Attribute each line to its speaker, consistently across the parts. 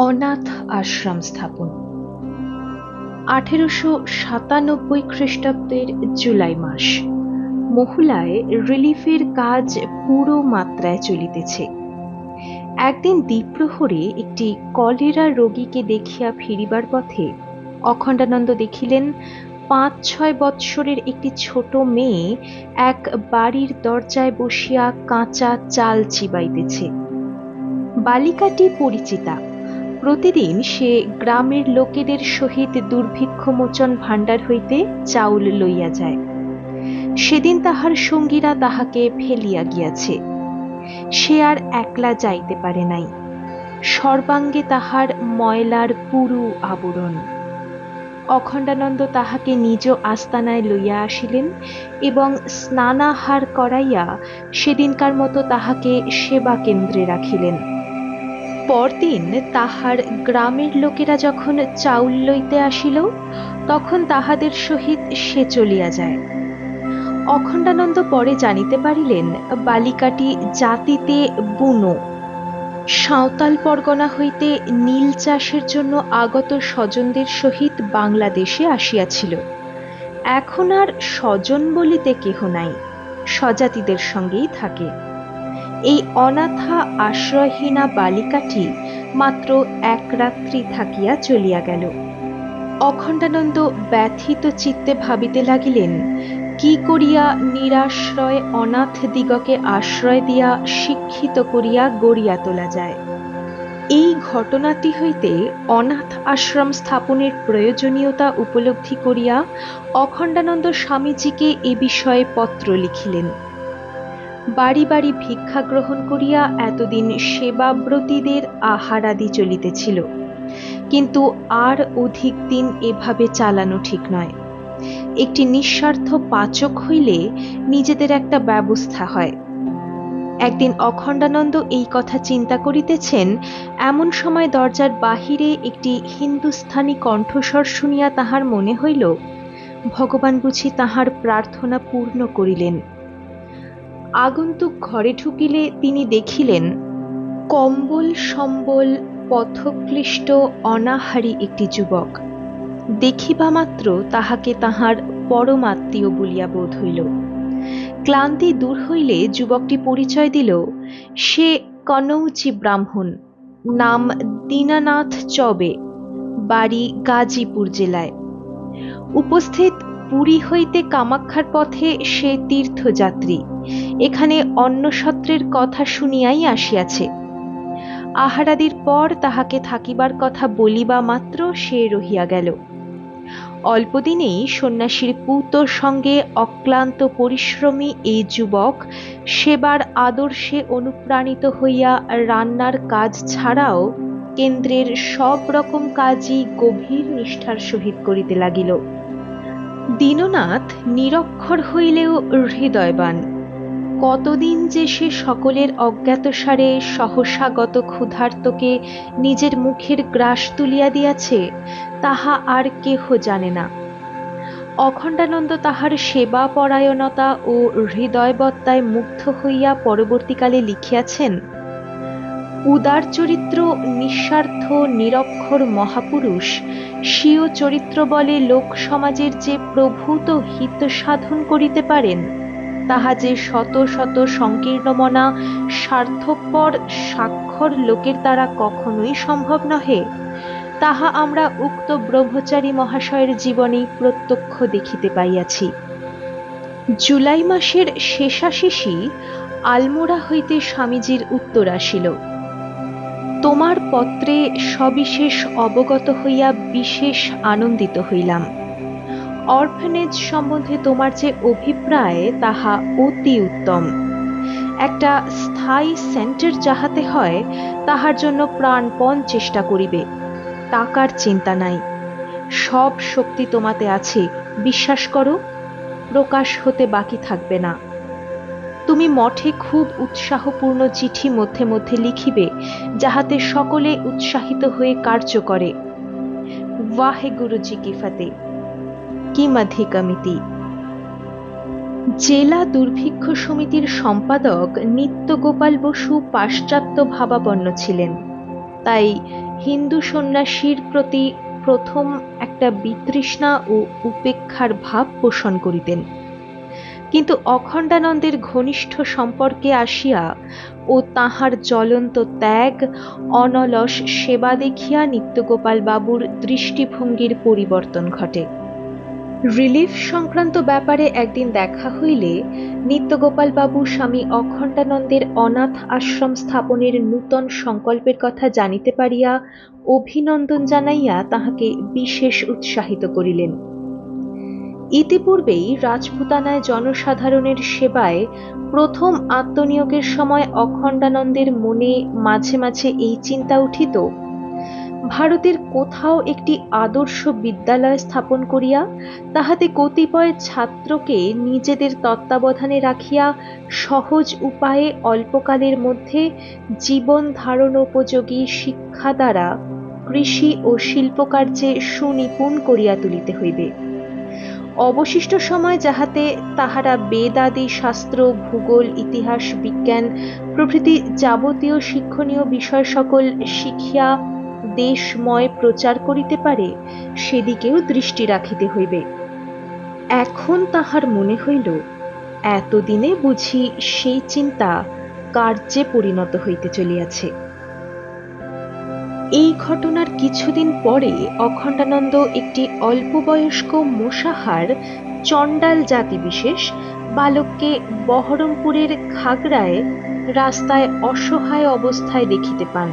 Speaker 1: অনাথ আশ্রম স্থাপন। আঠেরোশো সাতানব্বই খ্রিস্টাব্দের জুলাই মাস। মহুলায় রিলিফের কাজ পুরো মাত্রায় চলিতেছে। একদিন দ্বীপ্রহরে একটি কলেরা রোগীকে দেখিয়া ফিরিবার পথে অখণ্ডানন্দ দেখিলেন পাঁচ ছয় বৎসরের একটি ছোট মেয়ে এক বাড়ির দরজায় বসিয়া কাঁচা চাল চিবাইতেছে। বালিকাটি পরিচিতা। প্রতিদিন সে গ্রামের লোকেদের সহিত দুর্ভিক্ষ মোচন ভাণ্ডার হইতে চাউল লইয়া যায়। সেদিন তাহার সঙ্গীরা তাহাকে ফেলিয়া গিয়াছে। সে আর একলা যাইতে পারে নাই। সর্বাঙ্গে তাহার ময়লার পুরু আবরণ। অখণ্ডানন্দ তাহাকে নিজ আস্তানায় লইয়া আসিলেন এবং স্নানাহার করাইয়া সেদিনকার মতো তাহাকে সেবা কেন্দ্রে রাখিলেন। পরদিন তাহার গ্রামের লোকেরা যখন চাউল লইতে আসিল, তখন তাহাদের সহিত সে চলিয়া যায়। অখণ্ডানন্দ পরে জানিতে পারিলেন, বালিকাটি জাতিতে বুনো। সাঁওতাল পরগনা হইতে নীল চাষের জন্য আগত স্বজনদের সহিত বাংলাদেশে আসিয়াছিল। এখন আর স্বজন বলিতে কেহ নাই, স্বজাতিদের সঙ্গেই থাকে। এই অনাথা আশ্রয়হীনা বালিকাটি মাত্র এক রাত্রি থাকিয়া চলিয়া গেল। অখণ্ডানন্দ ব্যথিত চিত্তে ভাবিতে লাগিলেন, কি করিয়া নিরাশ্রয় অনাথ দিগকে আশ্রয় দিয়া শিক্ষিত করিয়া গড়িয়া তোলা যায়? এই ঘটনাটি হইতে অনাথ আশ্রম স্থাপনের প্রয়োজনীয়তা উপলব্ধি করিয়া অখণ্ডানন্দ স্বামীজিকে এ বিষয়ে পত্র লিখিলেন। বাড়ি বাড়ি ভিক্ষা গ্রহণ করিয়া এতদিন সেবাব্রতীদের আহারাদি চলিতেছিল। কিন্তু আর অধিক দিন এভাবে চালানো ঠিক নয়। একটি নিঃস্বার্থ পাচক হইলে নিজেদের একটা ব্যবস্থা হয়। একদিন অখণ্ডানন্দ এই কথা চিন্তা করিতেছেন, এমন সময় দরজার বাহিরে একটি হিন্দুস্থানি কণ্ঠস্বর শুনিয়া তাহার মনে হইল, ভগবান বুঝি তাহার প্রার্থনা পূর্ণ করিলেন। আগন্তুক ঘরে ঢুকিলে তিনি দেখিলেন, কম্বল সম্বল পথক্লিষ্ট অনাহারী একটি যুবক। দেখিবা মাত্র তাহাকে তাহার পরমাত্মীয় বলিয়া বোধ হইল। ক্লান্তি দূর হইলে যুবকটি পরিচয় দিল, সে কনৌচি ব্রাহ্মণ, নাম দীনানাথ চবে, বাড়ি গাজীপুর জেলায়। উপস্থিত পুরী হইতে কামাক্ষার পথে সে তীর্থযাত্রী। এখানে অন্নসত্রের কথা শুনিয়াই আসিয়াছে। আহারাদির পর তাহাকে থাকিবার কথা বলিবা মাত্র সে রহিয়া গেল। অল্পদিনেই সন্ন্যাসীর পুতোর সঙ্গে অক্লান্ত পরিশ্রমী এই যুবক সেবার আদর্শে অনুপ্রাণিত হইয়া রান্নার কাজ ছাড়াও কেন্দ্রের সব রকম কাজই গভীর নিষ্ঠার সহিত করিতে লাগিল। দীননাথ নিরক্ষর হইলেও হৃদয়বান। কতদিন যে সে সকলের অজ্ঞাতসারে সহসাগত ক্ষুধার্তকে নিজের মুখের গ্রাস তুলিয়া দিয়াছে, তাহা আর কেহ জানে না। অখণ্ডানন্দ তাহার সেবা পরায়ণতা ও হৃদয়বত্তায় মুগ্ধ হইয়া পরবর্তীকালে লিখিয়াছেন উদার চরিত্র, নিঃস্বার্থ, নিরক্ষর মহাপুরুষ, স্বীয় চরিত্র বলে লোক সমাজের যে প্রভূত হিত সাধন করিতে পারেন, তাহা যে শত শত সংকীর্ণমনা, স্বার্থপর, স্বাক্ষর লোকের দ্বারা কখনোই সম্ভব নহে, তাহা আমরা উক্ত ব্রহ্মচারী মহাশয়ের জীবনেই প্রত্যক্ষ দেখিতে পাইয়াছি। জুলাই মাসের শেষাশেষি আলমোড়া হইতে স্বামীজির উত্তর আসিল। তোমার পত্রে সবিশেষ অবগত হইয়া বিশেষ আনন্দিত হইলাম। অরফানেজ সম্বন্ধে তোমার যে অভিপ্রায়, তাহা অতি উত্তম। একটা স্থায়ী সেন্টার যাহাতে হয়, তাহার জন্য প্রাণপণ চেষ্টা করিবে, টাকার চিন্তা নাই। সব শক্তি তোমাতে আছে, বিশ্বাস করো, প্রকাশ হতে বাকি থাকবে না। তুমি মঠে খুব উৎসাহপূর্ণ চিঠি মধ্যে মধ্যে লিখিবে যাহাতে সকলে উৎসাহিত হয়ে কার্য করে। ওয়াহে গুরুজি কি ফতে। কিমাধিকামিতি জেলা দুর্ভিক্ষ সমিতির সম্পাদক নিত্যগোপাল বসু পাশ্চাত্য ভাবাপন্ন ছিলেন। তাই হিন্দু সন্ন্যাসীর প্রতি প্রথম একটা বিতৃষ্ণা ও উপেক্ষার ভাব পোষণ করিতেন। কিন্তু অখণ্ডানন্দের ঘনিষ্ঠ সম্পর্কে আসিয়া ও তাহার জ্বলন্ত ত্যাগ, অনলস সেবা দেখিয়া নিত্যগোপাল বাবুর দৃষ্টিভঙ্গির পরিবর্তন ঘটে। রিলিফ সংক্রান্ত ব্যাপারে একদিন দেখা হইলে নিত্যগোপাল বাবু স্বামী অখণ্ডানন্দের অনাথ আশ্রম স্থাপনের নূতন সংকল্পের কথা জানিতে পারিয়া অভিনন্দন জানাইয়া তাহাকে বিশেষ উৎসাহিত করিলেন। ইতিপূর্বেই রাজপুতানায় জনসাধারণের সেবায় প্রথম আত্মনিয়োগের সময় অখণ্ডানন্দের মনে মাঝে মাঝে এই চিন্তা উঠিত, ভারতের কোথাও একটি আদর্শ বিদ্যালয় স্থাপন করিয়া তাহাতে কতিপয় ছাত্রকে নিজেদের তত্ত্বাবধানে রাখিয়া সহজ উপায়ে অল্পকালের মধ্যে জীবন ধারণ উপযোগী শিক্ষা দ্বারা কৃষি ও শিল্পকার্যে সুনিপুণ করিয়া তুলিতে হইবে। অবশিষ্ট সময় যাহাতে তাহারা বেদাদি, শাস্ত্র, ভূগোল, ইতিহাস, বিজ্ঞান প্রভৃতি যাবতীয় শিক্ষণীয় বিষয় সকল শিখিয়া দেশময় প্রচার করিতে পারে, সেদিকেও দৃষ্টি রাখিতে হইবে। এখন তাহার মনে হইল, এতদিনে বুঝি সেই চিন্তা কার্যে পরিণত হইতে চলিয়াছে। এই ঘটনার কিছুদিন পরে অখণ্ডানন্দ একটি অল্প বয়স্ক মোসাহার চণ্ডাল জাতি বিশেষ বালককে বহরমপুরের খাগড়ায় রাস্তায় অসহায় অবস্থায় দেখিতে পান।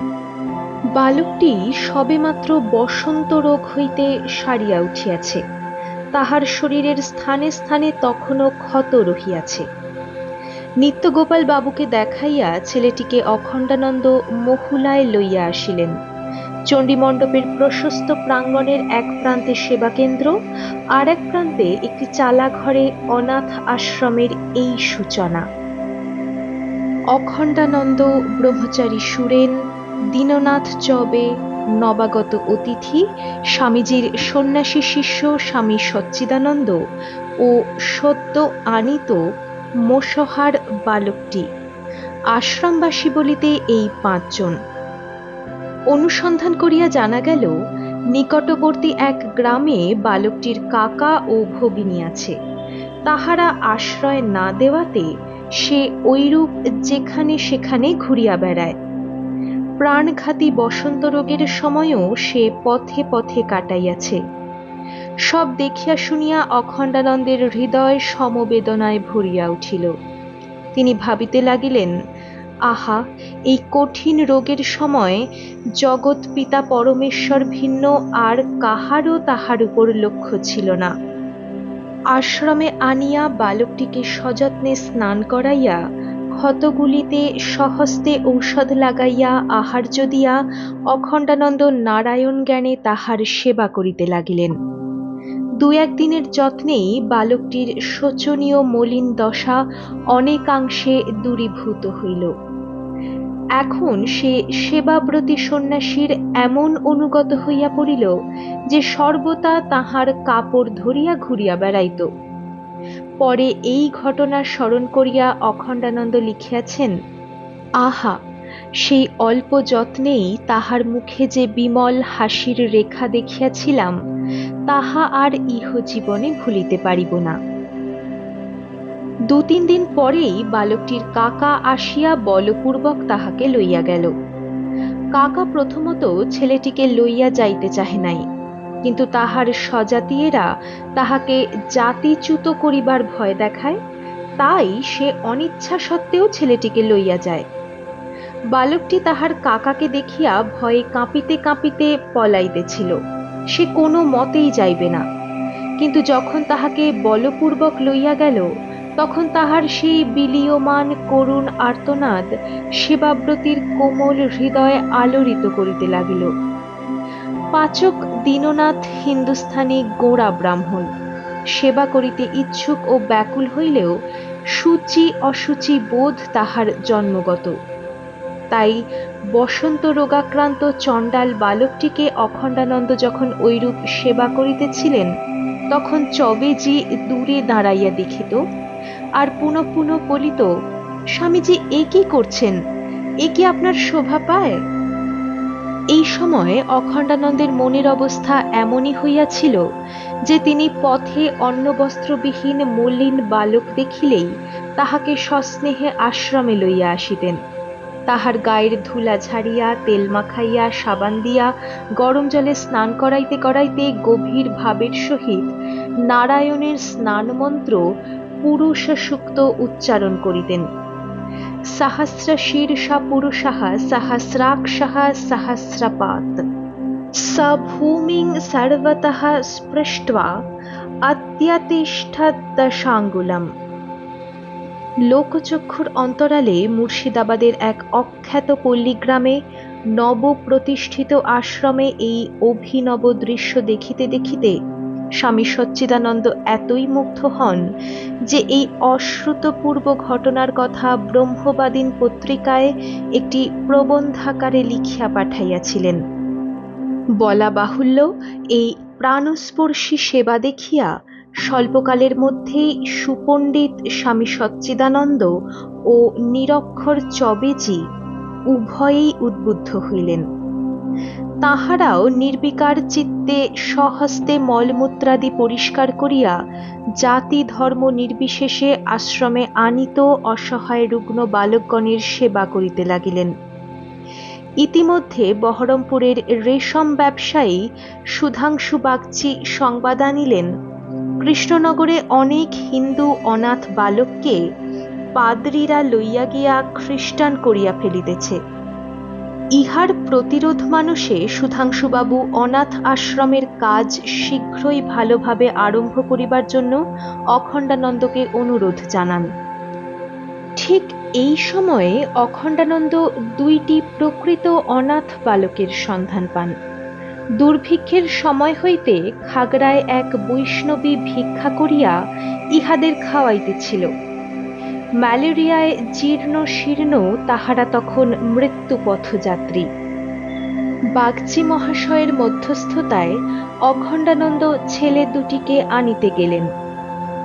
Speaker 1: বালকটি সবেমাত্র বসন্ত রোগ হইতে সারিয়া উঠিয়াছে। তাহার শরীরের স্থানে স্থানে তখনও ক্ষত রহিয়াছে। নিত্যগোপাল বাবুকে দেখাইয়া ছেলেটিকে অখণ্ডানন্দ মহুলায় লইয়া আসিলেন। চণ্ডীমণ্ডপের প্রশস্ত প্রাঙ্গণের এক প্রান্তে সেবা কেন্দ্র, আর এক প্রান্তে একটি চালা ঘরে অনাথ আশ্রমের এই সূচনা। অখণ্ডানন্দ ব্রহ্মচারী সুরেন, দীননাথ চবে নবাগত অতিথি, স্বামীজির সন্ন্যাসী শিষ্য স্বামী সচ্চিদানন্দ ও সদ্য আনিত মোসহার বালকটি। আশ্রমবাসী বলিতে এই পাঁচজন। অনুসন্ধান করিয়া জানা গেল, নিকটবর্তী এক গ্রামে বালকটির কাকা ও ভগিনী আছে। তাহারা আশ্রয় না দেওয়াতে সে ঐরূপ যেখানে সেখানে ঘুরিয়া বেড়ায়। প্রাণঘাতী বসন্ত রোগের সময়ও সে পথে পথে কাটাইয়াছে। সব দেখিয়া শুনিয়া অখণ্ডানন্দের হৃদয় সমবেদনায় ভরিয়া উঠিল। তিনি ভাবিতে লাগিলেন আহা, এই কঠিন রোগের সময় জগৎ পিতা পরমেশ্বর ভিন্ন, আর কাহারও তাহার উপর লক্ষ্য ছিল না। আশ্রমে আনিয়া বালকটিকে সযত্নে স্নান করাইয়া ক্ষতগুলিতে সহস্তে ঔষধ লাগাইয়া আহার্য দিয়া অখণ্ডানন্দ নারায়ণ জ্ঞানে তাহার সেবা করিতে লাগিলেন। দু একদিনের যত্নেই বালকটির শোচনীয় মলিন দশা অনেকাংশে দূরীভূত হইল। এখন সে সেবাব্রতী সন্ন্যাসীর এমন অনুগত হইয়া পড়িল যে সর্বদা তাহার কাপড় ধরিয়া ঘুরিয়া বেড়াইত। পরে এই ঘটনা স্মরণ করিয়া অখণ্ডানন্দ লিখিয়াছেন, আহা, সেই অল্প যত্নেই তাহার মুখে যে বিমল হাসির রেখা দেখিয়াছিলাম, তাহা আর ইহ জীবনে ভুলিতে পারিব না। দু তিন দিন পরেই বালকটির কাকা আসিয়া বলপূর্বক তাহাকে লইয়া গেল। কাকা প্রথমত ছেলেটিকে লইয়া যাইতে চাহে নাই, কিন্তু তাহার স্বজাতীয়েরা তাহাকে জাতিচ্যুত করিবার ভয় দেখায়, তাই সে অনিচ্ছা সত্ত্বেও ছেলেটিকে লইয়া যায়। বালকটি তাহার কাকাকে দেখিয়া ভয়ে কাঁপিতে কাঁপিতে পলাইতেছিল, সে কোনো মতেই যাইবে না। কিন্তু যখন তাহাকে বলপূর্বক লইয়া গেল তখন তাহার সেই বিলীয়মান করুণ আর্তনাদ সেবাব্রতীর কোমল হৃদয় আলোড়িত করিতে লাগিল। পাচক দীননাথ হিন্দুস্থানী গোড়া ব্রাহ্মণ। সেবা করিতে ইচ্ছুক ও ব্যাকুল হইলেও সূচি অসুচি বোধ তাহার জন্মগত। তাই বসন্ত রোগাক্রান্ত চণ্ডাল বালকটিকে অখণ্ডানন্দ যখন ঐরূপ সেবা করিতেছিলেন, তখন চবেজি দূরে দাঁড়াইয়া দেখিত আর পুনঃ পুনঃ বলিত, স্বামীজি, এ কি করছেন? এ কি আপনার শোভা পায়? এই সময় অখণ্ডানন্দের মনের অবস্থা এমনই হইয়াছিল যে তিনি পথে অন্নবস্ত্রবিহীন মলিন বালক দেখিলেই তাহাকে সস্নেহে আশ্রমে লইয়া আসিতেন। তাহার গায়ের ধুলা ঝাড়িয়া তেল মাখাইয়া, সাবান দিয়া, গরম জলে স্নান করাইতে করাইতে গভীর ভাবের সহিত নারায়ণের স্নান মন্ত্র পুরুষ সূক্ত উচ্চারণ করিতেন। সাহস্র শীর্ষা পুরুষাহ সহস্রাক্ষ সহস্রপাত। সভূমি সর্বত স্পৃষ্ট অত্যতিষ্ঠ দশাঙ্গুলম লোকচক্ষুর অন্তরালে মুর্শিদাবাদের এক অখ্যাত পল্লীগ্রামে নবপ্রতিষ্ঠিত আশ্রমে এই অভিনব দৃশ্য দেখিতে দেখিতে স্বামী সচ্চিদানন্দ এতই মুগ্ধ হন যে এই অশ্রুতপূর্ব ঘটনার কথা ব্রহ্মবাদীন পত্রিকায় একটি প্রবন্ধাকারে লিখিয়া পাঠাইয়াছিলেন। বলা বাহুল্য, এই প্রাণস্পর্শী সেবা দেখিয়া স্বল্পকালের মধ্যেই সুপণ্ডিত স্বামী সচ্চিদানন্দ ও নিরক্ষর চবেজি উভয়েই উদ্বুদ্ধ হইলেন। তাহারাও নির্বিকার চিত্তে স্বহস্তে মলমূত্রাদি পরিষ্কার করিয়া জাতি ধর্ম নির্বিশেষে আশ্রমে আনিত অসহায় রুগ্ন বালকগণের সেবা করিতে লাগিলেন। ইতিমধ্যে বহরমপুরের রেশম ব্যবসায়ী সুধাংশু বাগচি সংবাদ আনিলেন, কৃষ্ণনগরে অনেক হিন্দু অনাথ বালককে পাদ্রীরা লইয়া গিয়া খ্রিস্টান করিয়া ফেলিতেছে। ইহার প্রতিরোধ মানুষে সুধাংশুবাবু অনাথ আশ্রমের কাজ শীঘ্রই ভালোভাবে আরম্ভ করিবার জন্য অখণ্ডানন্দকে অনুরোধ জানান। ঠিক এই সময়ে অখণ্ডানন্দ দুইটি প্রকৃত অনাথ বালকের সন্ধান পান। দুর্ভিক্ষের সময় হইতে খাগড়ায় এক বৈষ্ণবী ভিক্ষা করিয়া ইহাদের খাওয়াইতেছিল। ম্যালেরিয়ায় জীর্ণ শীর্ণ তাহারা তখন মৃত্যু পথযাত্রী বাগচি মহাশয়ের মধ্যস্থতায় অখণ্ডানন্দ ছেলে দুটিকে আনিতে গেলেন।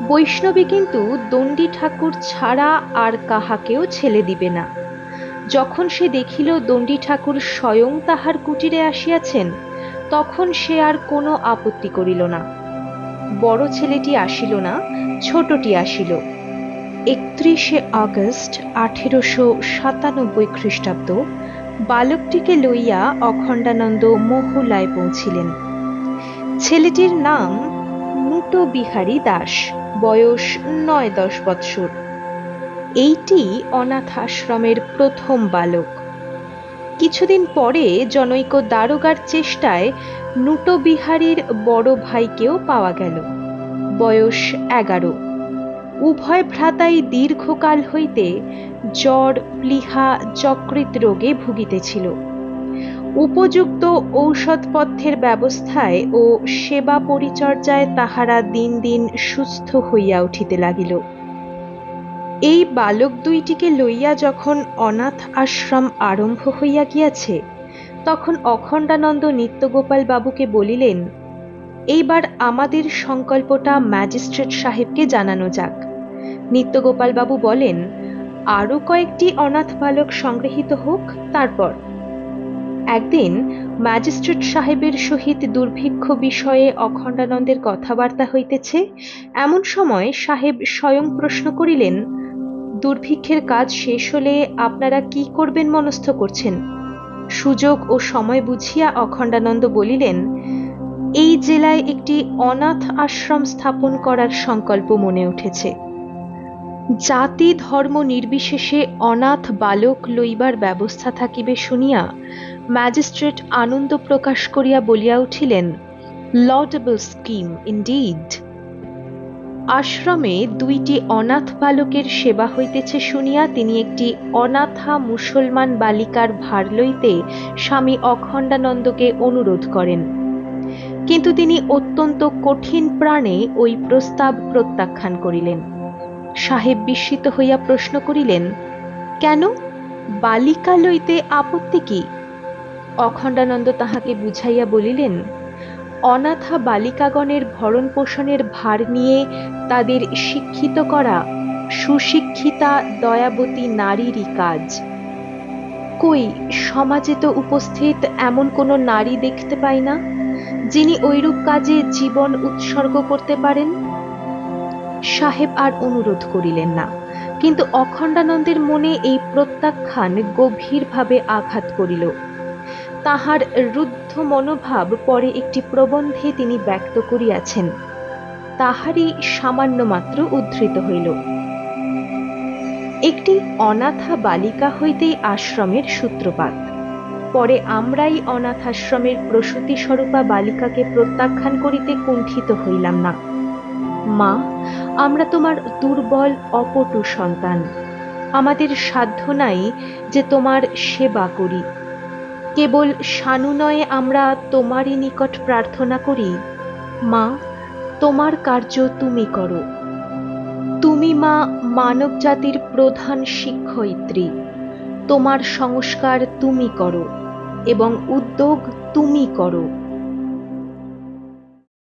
Speaker 1: বৈষ্ণবী কিন্তু দণ্ডী ঠাকুর ছাড়া আর কাহাকেও ছেলে দিবে না। যখন সে দেখিল দণ্ডী ঠাকুর স্বয়ং তাহার কুটিরে আসিয়াছেন, তখন সে আর কোনো আপত্তি করিল না। বড় ছেলেটি আসিল না, ছোটটি আসিল। একত্রিশে আগস্ট আঠেরোশো সাতানব্বই খ্রিস্টাব্দ, বালকটিকে লইয়া অখণ্ডানন্দ মহুলায় পৌঁছিলেন। ছেলেটির নাম মুটো বিহারী দাস, বয়স নয় দশ বৎসর। এইটি অনাথ আশ্রমের প্রথম বালক। কিছুদিন পরে জনৈক দারোগার চেষ্টায় নুটো বিহারীর বড় ভাইকেও পাওয়া গেল। বয়স এগারো। উভয় ভ্রাতাই দীর্ঘকাল হইতে জ্বর, প্লিহা যকৃত রোগে ভুগিতেছিল। উপযুক্ত ঔষধপথ্যের ব্যবস্থায় ও সেবা পরিচর্যায় তাহারা দিন দিন সুস্থ হইয়া উঠিতে লাগিল। এই বালক দুইটিকে লইয়া যখন অনাথ আশ্রম আরম্ভ হইয়া গিয়াছে, তখন অখণ্ডানন্দ নিত্যগোপাল বাবুকে বলিলেন এইবার আমাদের সংকল্পটা ম্যাজিস্ট্রেট সাহেবকে জানানো যাক। নিত্যগোপাল বাবু বলেন, আরও কয়েকটি অনাথ বালক সংগৃহীত হোক, তারপর। একদিন ম্যাজিস্ট্রেট সাহেবের সহিত দুর্ভিক্ষ বিষয়ে অখণ্ডানন্দের কথাবার্তা হইতেছে, এমন সময় সাহেব স্বয়ং প্রশ্ন করিলেন, দুর্ভিক্ষের কাজ শেষ হলে আপনারা কি করবেন মনস্থ করছেন? সুযোগ ও সময় বুঝিয়া অখণ্ডানন্দ বলিলেন এই জেলায় একটি অনাথ আশ্রম স্থাপন করার সংকল্প মনে উঠেছে। জাতি ধর্ম নির্বিশেষে অনাথ বালক লইবার ব্যবস্থা থাকিবে শুনিয়া ম্যাজিস্ট্রেট আনন্দ প্রকাশ করিয়া বলিয়া উঠিলেন লডেবল স্কিম ইন্ডিড আশ্রমে দুইটি অনাথ বালকের সেবা হইতেছে শুনিয়া তিনি একটি অনাথা মুসলমান বালিকার ভার লইতে স্বামী অখণ্ডানন্দকে অনুরোধ করেন। কিন্তু তিনি অত্যন্ত কঠিন প্রাণে ওই প্রস্তাব প্রত্যাখ্যান করিলেন। সাহেব বিস্মিত হইয়া প্রশ্ন করিলেন, কেন? বালিকা লইতে আপত্তি কি? অখণ্ডানন্দ তাহাকে বুঝাইয়া বলিলেন, অনাথা বালিকাগণের ভরণ পোষণের ভার নিয়ে তাদের শিক্ষিত করা সুশিক্ষিতা দয়াবতী নারীরই কাজ। কই, সমাজে তো উপস্থিত এমন কোনো নারী দেখতে পাই না? যিনি ঐরূপ কাজে জীবন উৎসর্গ করতে পারেন? সাহেব আর অনুরোধ করিলেন না, কিন্তু অখণ্ডানন্দের মনে এই প্রত্যাখ্যান গভীরভাবে আঘাত করিল। তাহার রুদ্ধ মনোভাব পরে একটি প্রবন্ধে তিনি ব্যক্ত করিয়াছেন। তাহারই সামান্য মাত্র উদ্ধৃত হইল। একটি অনাথা বালিকা হইতেই আশ্রমের সূত্রপাত। পরে আমরাই অনাথাশ্রমের প্রসূতি স্বরূপা বালিকাকে প্রত্যাখ্যান করিতে কুণ্ঠিত হইলাম না। মা, আমরা তোমার দুর্বল, অপটু সন্তান। আমাদের সাধ্য নাই যে তোমার সেবা করি। কেবল সানুনয়ে আমরা তোমারই নিকট প্রার্থনা করি, মা, তোমার কার্য তুমি করো। তুমি মা মানব জাতির প্রধান শিক্ষয়িত্রী। তোমার সংস্কার তুমি করো। এবং উদ্যোগ তুমি করো।